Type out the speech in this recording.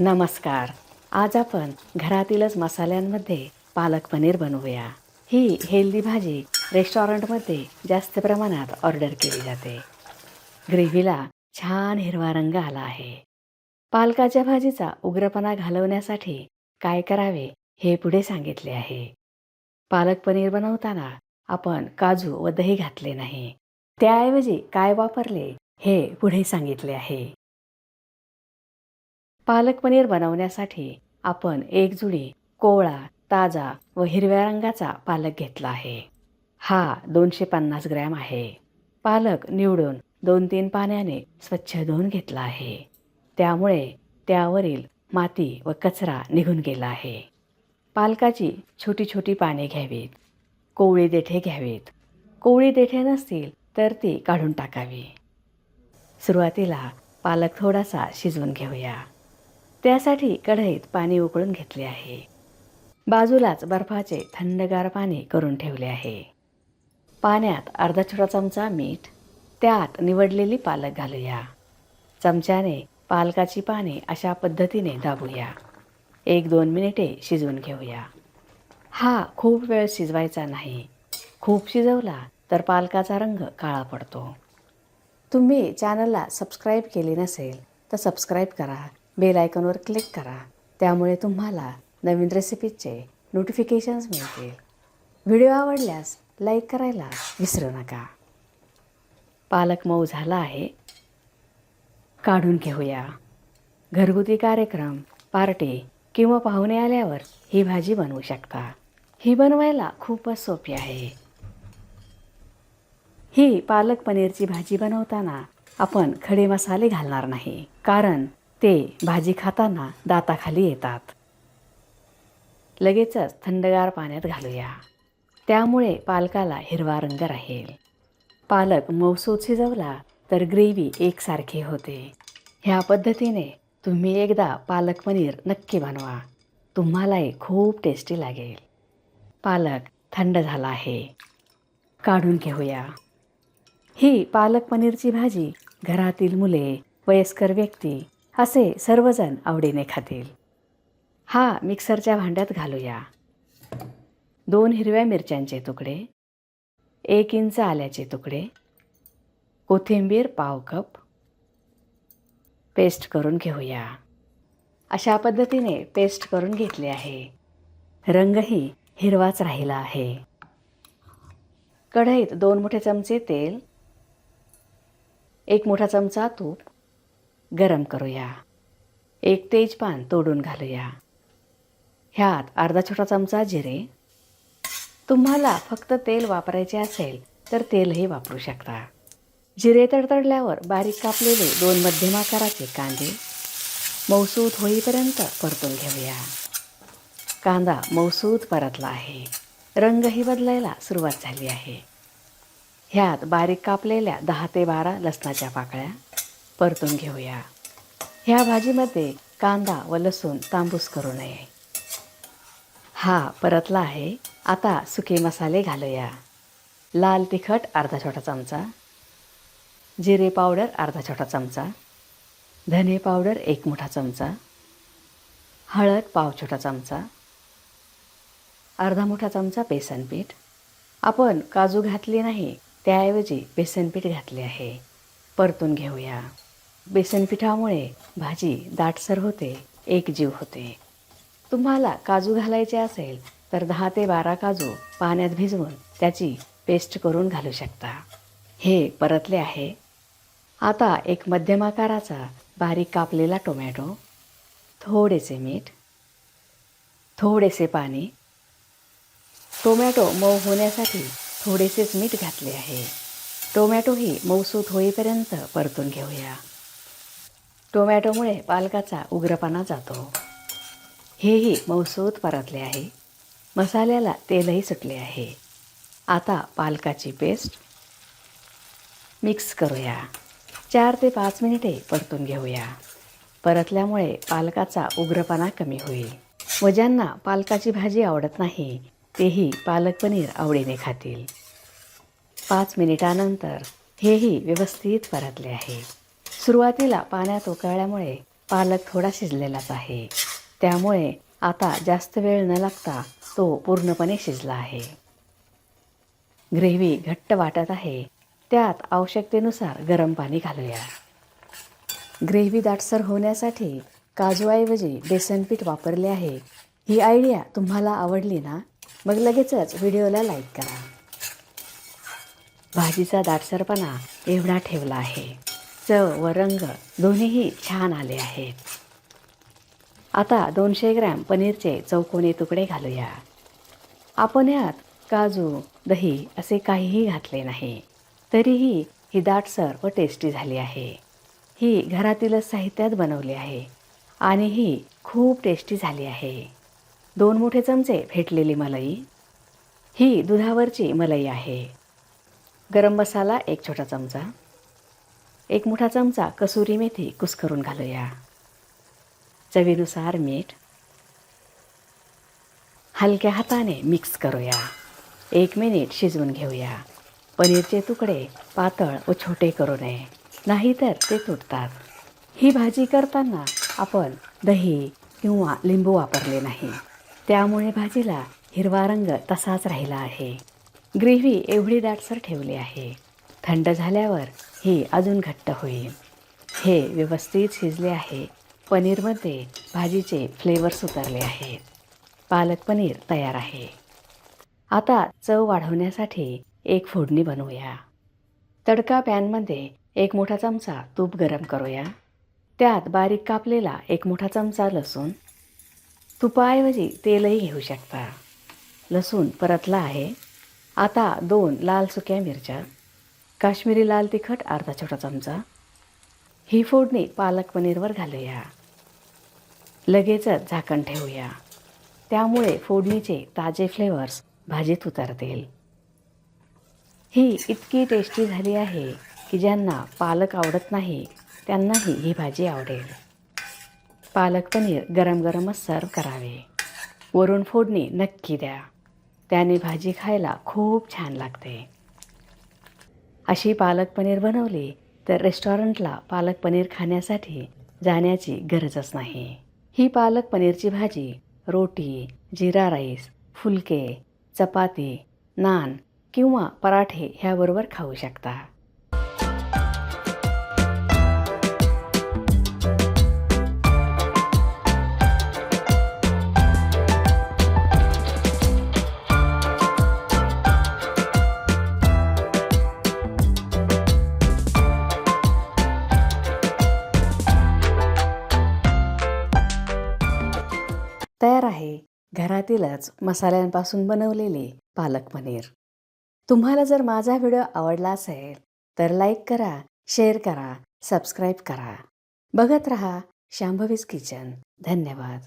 नमस्कार. आज आपण घरातीलच मसाल्यांमध्ये पालक पनीर बनवूया. ही हेल्दी भाजी रेस्टॉरंटमध्ये जास्त प्रमाणात ऑर्डर केली जाते. ग्रेव्हीला छान हिरवा रंग आला आहे. पालकाच्या भाजीचा उग्रपणा घालवण्यासाठी काय करावे हे पुढे सांगितले आहे. पालक पनीर बनवताना आपण काजू व दही घातले नाही. त्याऐवजी काय वापरले हे पुढे सांगितले आहे. पालक पनीर बनवण्यासाठी आपण एक जुडी कोवळा ताजा व हिरव्या रंगाचा पालक घेतला आहे. हा दोनशे पन्नास ग्रॅम आहे. पालक निवडून दोन तीन पाण्याने स्वच्छ धुवून घेतला आहे. त्यामुळे त्यावरील माती व कचरा निघून गेला आहे. पालकाची छोटी छोटी पाने घ्यावीत. कोवळी देठे घ्यावीत. कोवळी देठे नसतील तर ती काढून टाकावी. सुरुवातीला पालक थोडासा शिजवून घेऊया. त्यासाठी कढईत पाणी उकळून घेतले आहे. बाजूलाच बर्फाचे थंडगार पाणी करून ठेवले आहे. पाण्यात अर्धा छोटा चमचा मीठ त्यात निवडलेली पालक घालूया. चमच्याने पालकाची पाने अशा पद्धतीने दाबूया. एक दोन मिनिटे शिजवून घेऊया. हा खूप वेळ शिजवायचा नाही. खूप शिजवला तर पालकाचा रंग काळा पडतो. तुम्ही चॅनलला सबस्क्राईब केले नसेल तर सबस्क्राईब करा. बेल आयकॉनवर क्लिक करा. त्यामुळे तुम्हाला नवीन रेसिपीचे नोटिफिकेशन्स मिळतील. व्हिडिओ आवडल्यास लाईक करायला विसरू नका. पालक मऊ झाला आहे. काढून घेऊया. घरगुती कार्यक्रम पार्टी किंवा पाहुणे आल्यावर ही भाजी बनवू शकता. ही बनवायला खूपच सोपी आहे. ही पालक पनीरची भाजी बनवताना आपण खडे मसाले घालणार नाही. कारण ते भाजी खाताना दाताखाली येतात. लगेचच थंडगार पाण्यात घालूया. त्यामुळे पालकाला हिरवा रंग राहील. पालक मौसूद शिजवला तर ग्रेव्ही एकसारखी होते. ह्या पद्धतीने तुम्ही एकदा पालक पनीर नक्की बनवा. तुम्हालाही खूप टेस्टी लागेल. पालक थंड झाला आहे. काढून घेऊया. ही पालक पनीरची भाजी घरातील मुले वयस्कर व्यक्ती असे सर्वजण आवडीने खातील. हा मिक्सरच्या भांड्यात घालूया. दोन हिरव्या मिरच्यांचे तुकडे एक इंच आल्याचे तुकडे कोथिंबीर पाव कप पेस्ट करून घेऊया. अशा पद्धतीने पेस्ट करून घेतले आहे. रंगही हिरवाच राहिला आहे. कढईत दोन मोठे चमचे तेल एक मोठा चमचा तूप गरम करूया. एक तेजपान तोडून घालूया. ह्यात अर्धा छोटा चमचा जिरे. तुम्हाला फक्त तेल वापरायचे असेल तर तेलही वापरू शकता. जिरे तडतडल्यावर बारीक कापलेले दोन मध्यम आकाराचे कांदे. मौसूद होईपर्यंत परतून घेऊया. कांदा मौसूद परतला आहे. रंगही बदलायला सुरुवात झाली आहे. ह्यात बारीक कापलेल्या दहा ते बारा लसणाच्या पाकळ्या. परतून घेऊया. ह्या भाजीमध्ये कांदा व लसूण तांबूस करू नये. हा परतला आहे. आता सुके मसाले घालूया. लाल तिखट अर्धा छोटा चमचा. जिरे पावडर अर्धा छोटा चमचा. धने पावडर एक मोठा चमचा. हळद पाव छोटा चमचा. अर्धा मोठा चमचा बेसन पीठ. आपण काजू घातली नाही त्याऐवजी बेसन पीठ घातले आहे. परतून घेऊया. बेसन पिठामुळे भाजी दाटसर होते एकजीव होते. तुम्हाला काजू घालायचे असेल तर दहा ते बारा काजू पाण्यात भिजवून त्याची पेस्ट करून घालू शकता. हे परतले आहे. आता एक मध्यम आकाराचा बारीक कापलेला टोमॅटो थोडेसे मीठ थोडेसे पाणी. टोमॅटो मऊ होण्यासाठी थोडेसेच मीठ घातले आहे. टोमॅटोही मऊसूत होईपर्यंत परतून घेऊया. टोमॅटोमुळे पालकाचा उग्रपणा जातो. हेही मऊसूत परतले आहे. मसाल्याला तेलही सुटले आहे. आता पालकाची पेस्ट मिक्स करूया. चार ते पाच मिनिटे परतून घेऊया. परतल्यामुळे पालकाचा उग्रपणा कमी होईल. व ज्यांना पालकाची भाजी आवडत नाही तेही पालक पनीर आवडीने खातील. पाच मिनिटानंतर हेही व्यवस्थित परतले आहे. सुरुवातीला पाण्यात उकळल्यामुळे पालक थोडा शिजलेलाच आहे. त्यामुळे आता जास्त वेळ न लागता तो पूर्णपणे शिजला आहे. ग्रेव्ही घट्ट वाटत आहे. त्यात आवश्यकतेनुसार गरम पाणी घालूया. ग्रेव्ही दाटसर होण्यासाठी काजूऐवजी बेसन पीठ वापरले आहे. ही आयडिया तुम्हाला आवडली ना? मग लगेचच व्हिडिओला लाईक करा. भाजीचा दाटसरपणा एवढा ठेवला आहे. चव व रंग दोन्हीही छान आले आहेत. आता दोनशे ग्रॅम पनीरचे चौकोनी तुकडे घालूया. आपण यात काजू दही असे काहीही घातले नाही तरीही ही दाटसर व टेस्टी झाली आहे. ही घरातीलच साहित्यात बनवली आहे आणि ही खूप टेस्टी झाली आहे. दोन मोठे चमचे फेटलेली मलाई. ही दुधावरची मलाई आहे. गरम मसाला एक छोटा चमचा. एक मोठा चमचा कसुरी मेथी कुस्करून घालूया. चवीनुसार मीठ हलक्या हाताने मिक्स करूया. एक मिनिट शिजवून घेऊया. पनीरचे तुकडे पातळ व छोटे करू नये नाहीतर ते तुटतात. ही भाजी करताना आपण दही किंवा लिंबू वापरले नाही. त्यामुळे भाजीला हिरवा रंग तसाच राहिला आहे. ग्रेव्ही एवढी दाटसर ठेवली आहे. थंड झाल्यावर ही अजून घट्ट होईल. हे व्यवस्थित शिजले आहे. पनीरमध्ये भाजीचे फ्लेवर्स उतरले आहेत पालक पनीर तयार आहे. आता चव वाढवण्यासाठी एक फोडणी बनवूया. तडका पॅनमध्ये एक मोठा चमचा तूप गरम करूया. त्यात बारीक कापलेला एक मोठा चमचा लसूण. तुपाऐवजी तेलही घेऊ शकता. लसूण परतला आहे. आता दोन लाल सुक्या मिरच्या. काश्मीरी लाल तिखट अर्धा छोटा चमचा. ही फोडणी पालक पनीरवर घालूया. लगेचच झाकण ठेवूया. त्यामुळे फोडणीचे ताजे फ्लेवर्स भाजीत उतरतील. ही इतकी टेस्टी झाली आहे की ज्यांना पालक आवडत नाही त्यांनाही ही भाजी आवडेल. पालक पनीर गरम गरमच सर्व करावे. वरून फोडणी नक्की द्या. त्याने भाजी खायला खूप छान लागते. अशी पालक पनीर बनवली तर रेस्टॉरंटला पालक पनीर खाण्यासाठी जाण्याची गरजच नाही. ही पालक पनीरची भाजी रोटी जिरा राईस फुलके चपाती नान किंवा पराठे ह्याबरोबर खाऊ शकता. घरातीलच मसाल्यांपासून बनवलेले पालक पनीर. तुम्हाला जर माझा व्हिडिओ आवडला असेल तर लाईक करा शेअर करा सबस्क्राईब करा. बघत रहा शांभवीज किचन. धन्यवाद.